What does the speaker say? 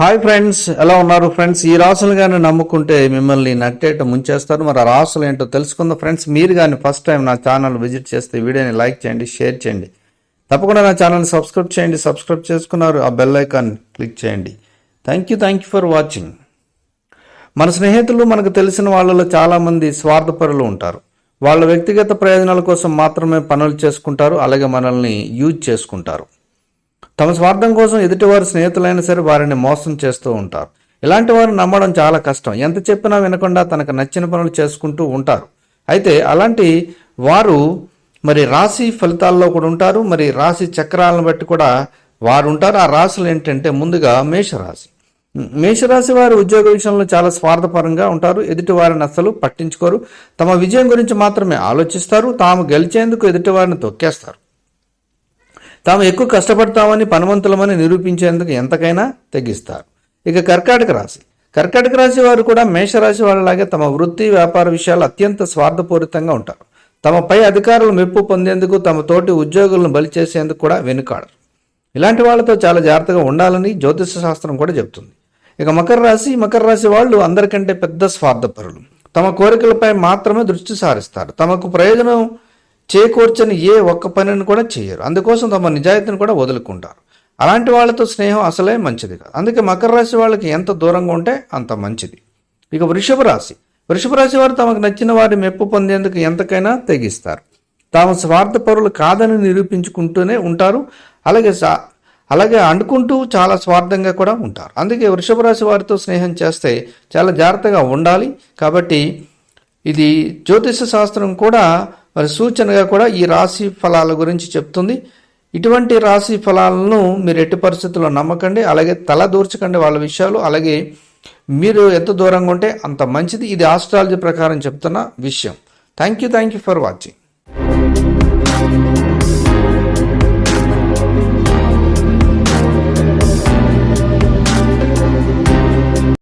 Hi friends ఎలా ఉన్నారు friends? ఈ రాసులు కానీ నమ్ముకుంటే మిమ్మల్ని నట్టేట ముంచేస్తారు. మరి ఆ రాసులు ఏంటో తెలుసుకుందాం ఫ్రెండ్స్. మీరు కానీ ఫస్ట్ టైం నా ఛానల్ విజిట్ చేస్తే వీడియోని లైక్ చేయండి షేర్ చేయండి. తప్పకుండా నా ఛానల్ని సబ్స్క్రైబ్ చేయండి. సబ్స్క్రైబ్ చేసుకున్నారు ఆ బెల్ ఐకాన్ క్లిక్ చేయండి. Thank you thank you for watching మన స్నేహితులు మనకు తెలిసిన వాళ్ళలో చాలామంది స్వార్థపరులు ఉంటారు. వాళ్ళ వ్యక్తిగత ప్రయోజనాల కోసం మాత్రమే పనులు చేసుకుంటారు అలాగే మనల్ని యూజ్ చేసుకుంటారు. తమ స్వార్థం కోసం ఎదుటివారు స్నేహితులైనా సరే వారిని మోసం చేస్తూ ఉంటారు. ఇలాంటి వారు నమ్మడం చాలా కష్టం. ఎంత చెప్పినా వినకుండా తనకు నచ్చిన పనులు చేసుకుంటూ ఉంటారు. అయితే అలాంటి వారు మరి రాశి ఫలితాల్లో కూడా ఉంటారు. మరి రాశి చక్రాలను బట్టి కూడా వారు ఉంటారు. ఆ రాశులు ఏంటంటే ముందుగా మేషరాశి. మేషరాశి వారు ఉద్యోగ విషయంలో చాలా స్వార్థపరంగా ఉంటారు. ఎదుటి వారిని అస్సలు పట్టించుకోరు. తమ విజయం గురించి మాత్రమే ఆలోచిస్తారు. తాము గెలిచేందుకు ఎదుటి వారిని తొక్కేస్తారు. తాము ఎక్కువ కష్టపడతామని పనవంతులమని నిరూపించేందుకు ఎంతకైనా తెగిస్తారు. ఇక కర్కాటక రాశి. కర్కాటక రాశి వారు కూడా మేషరాశి వాళ్ళలాగే తమ వృత్తి వ్యాపార విషయాలు అత్యంత స్వార్థపూరితంగా ఉంటారు. తమ పై అధికారులు మెప్పు పొందేందుకు తమ తోటి ఉద్యోగులను బలి చేసేందుకు కూడా వెనుకాడరు. ఇలాంటి వాళ్ళతో చాలా జాగ్రత్తగా ఉండాలని జ్యోతిష శాస్త్రం కూడా చెబుతుంది. ఇక మకర రాశి మకర రాశి వాళ్ళు అందరికంటే పెద్ద స్వార్థపరులు. తమ కోరికలపై మాత్రమే దృష్టి సారిస్తారు. తమకు ప్రయోజనం చేకూర్చని ఏ ఒక్క పనిని కూడా చేయరు. అందుకోసం తమ నిజాయితీని కూడా వదులుకుంటారు. అలాంటి వాళ్ళతో స్నేహం అసలే మంచిది కాదు. అందుకే మకర రాశి వాళ్ళకి ఎంత దూరంగా ఉంటే అంత మంచిది. ఇక వృషభ రాశి. వృషభ రాశి వారు తమకు నచ్చిన వారి మెప్పు పొందేందుకు ఎంతకైనా తెగిస్తారు. తాము స్వార్థపరులు కాదని నిరూపించుకుంటూనే ఉంటారు. అలాగే సా- అలాగే అనుకుంటూ చాలా స్వార్థంగా కూడా ఉంటారు. అందుకే వృషభ రాశి వారితో స్నేహం చేస్తే చాలా జాగ్రత్తగా ఉండాలి. కాబట్టి ఇది జ్యోతిష శాస్త్రం కూడా మరి సూచనగా కూడా ఈ రాశి ఫలాల గురించి చెప్తుంది. ఇటువంటి రాశి ఫలాలను మీరు ఎట్టి పరిస్థితుల్లో నమ్మకండి. అలాగే తల దూర్చకండి వాళ్ళ విషయాలు. అలాగే మీరు ఎంత దూరంగా ఉంటే అంత మంచిది. ఇది ఆస్ట్రాలజీ ప్రకారం చెప్తున్న విషయం. Thank you thank you for watching